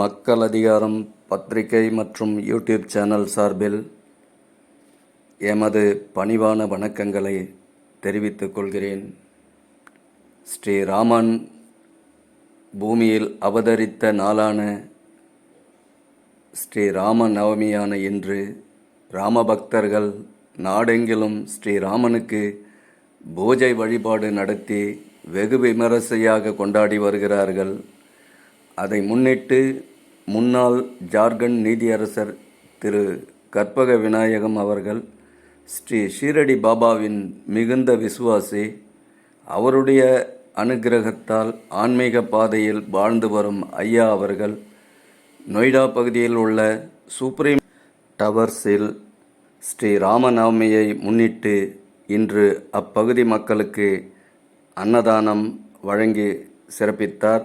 மக்கள் அதிகாரம் பத்திரிகை மற்றும் யூடியூப் சேனல் சார்பில் எமது பணிவான வணக்கங்களை தெரிவித்துக் கொள்கிறேன். ஸ்ரீராமன் பூமியில் அவதரித்த நாளான ஸ்ரீராம நவமியான இன்று ராமபக்தர்கள் நாடெங்கிலும் ஸ்ரீராமனுக்கு பூஜை வழிபாடு நடத்தி வெகு விமரிசையாக கொண்டாடி வருகிறார்கள். அதை முன்னிட்டு முன்னாள் ஜார்க்கண்ட் நீதியரசர் திரு கற்பக விநாயகம் அவர்கள் ஸ்ரீ ஷீரடி பாபாவின் மிகுந்த விசுவாசி அவருடைய அனுக்கிரகத்தால் ஆன்மீக பாதையில் வாழ்ந்து வரும் ஐயா அவர்கள் நொய்டா பகுதியில் உள்ள சுப்ரீம் டவர்ஸில் ஸ்ரீ ராமநவமியை முன்னிட்டு இன்று அப்பகுதி மக்களுக்கு அன்னதானம் வழங்கி சிறப்பித்தார்.